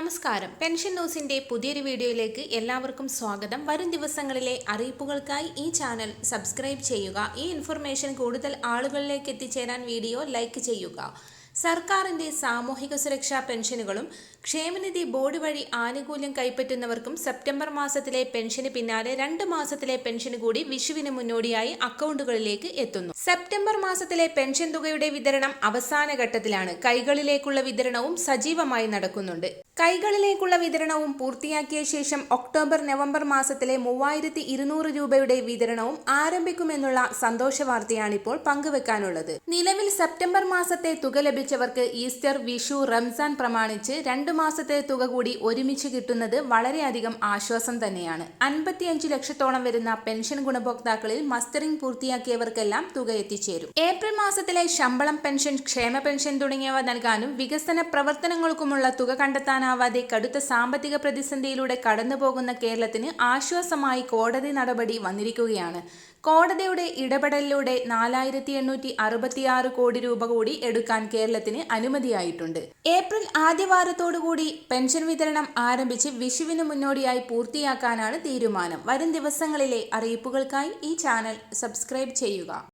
നമസ്കാരം. പെൻഷൻ ന്യൂസിന്റെ പുതിയൊരു വീഡിയോയിലേക്ക് എല്ലാവർക്കും സ്വാഗതം. വരും ദിവസങ്ങളിലെ അറിയിപ്പുകൾക്കായി ഈ ചാനൽ സബ്സ്ക്രൈബ് ചെയ്യുക. ഈ ഇൻഫർമേഷൻ കൂടുതൽ ആളുകളിലേക്ക് എത്തിച്ചേരാൻ വീഡിയോ ലൈക്ക് ചെയ്യുക. സർക്കാരിന്റെ സാമൂഹിക സുരക്ഷാ പെൻഷനുകളും ക്ഷേമനിധി ബോർഡ് വഴി ആനുകൂല്യം കൈപ്പറ്റുന്നവർക്കും സെപ്റ്റംബർ മാസത്തിലെ പെൻഷന് പിന്നാലെ രണ്ട് മാസത്തിലെ പെൻഷൻ കൂടി വിഷുവിന് മുന്നോടിയായി അക്കൗണ്ടുകളിലേക്ക് എത്തുന്നു. സെപ്റ്റംബർ മാസത്തിലെ പെൻഷൻ തുകയുടെ വിതരണം അവസാന ഘട്ടത്തിലാണ്. കൈകളിലേക്കുള്ള വിതരണവും സജീവമായി നടക്കുന്നുണ്ട്. കൈകളിലേക്കുള്ള വിതരണവും പൂർത്തിയാക്കിയ ശേഷം ഒക്ടോബർ നവംബർ മാസത്തിലെ മൂവായിരത്തി ഇരുന്നൂറ് രൂപയുടെ വിതരണവും ആരംഭിക്കുമെന്നുള്ള സന്തോഷ വാർത്തയാണിപ്പോൾ പങ്കുവെക്കാനുള്ളത്. നിലവിൽ സെപ്റ്റംബർ മാസത്തെ തുക ലഭിച്ചവർക്ക് ഈസ്റ്റർ വിഷു റംസാൻ പ്രമാണിച്ച് രണ്ടു മാസത്തെ തുക കൂടി ഒരുമിച്ച് കിട്ടുന്നത് വളരെയധികം ആശ്വാസം തന്നെയാണ്. അൻപത്തിയഞ്ച് ലക്ഷത്തോളം വരുന്ന പെൻഷൻ ഗുണഭോക്താക്കളിൽ മസ്റ്ററിംഗ് പൂർത്തിയാക്കിയവർക്കെല്ലാം തുക എത്തിച്ചേരും. ഏപ്രിൽ മാസത്തിലെ ശമ്പളം പെൻഷൻ ക്ഷേമ പെൻഷൻ തുടങ്ങിയവ നൽകാനും വികസന പ്രവർത്തനങ്ങൾക്കുമുള്ള തുക കണ്ടെത്താനാവാതെ കടുത്ത സാമ്പത്തിക പ്രതിസന്ധിയിലൂടെ കടന്നുപോകുന്ന കേരളത്തിന് ആശ്വാസമായി കോടതി നടപടി വന്നിരിക്കുകയാണ്. കോടതിയുടെ ഇടപെടലിലൂടെ നാലായിരത്തി എണ്ണൂറ്റി അറുപത്തിയാറ് കോടി രൂപ കൂടി എടുക്കാൻ കേരളത്തിന് അനുമതിയായിട്ടുണ്ട്. ഏപ്രിൽ ആദ്യവാരത്തോടുകൂടി പെൻഷൻ വിതരണം ആരംഭിച്ച് വിഷുവിന് മുന്നോടിയായി പൂർത്തിയാക്കാനാണ് തീരുമാനം. വരും ദിവസങ്ങളിലെ അറിയിപ്പുകൾക്കായി ഈ ചാനൽ സബ്സ്ക്രൈബ് ചെയ്യുക.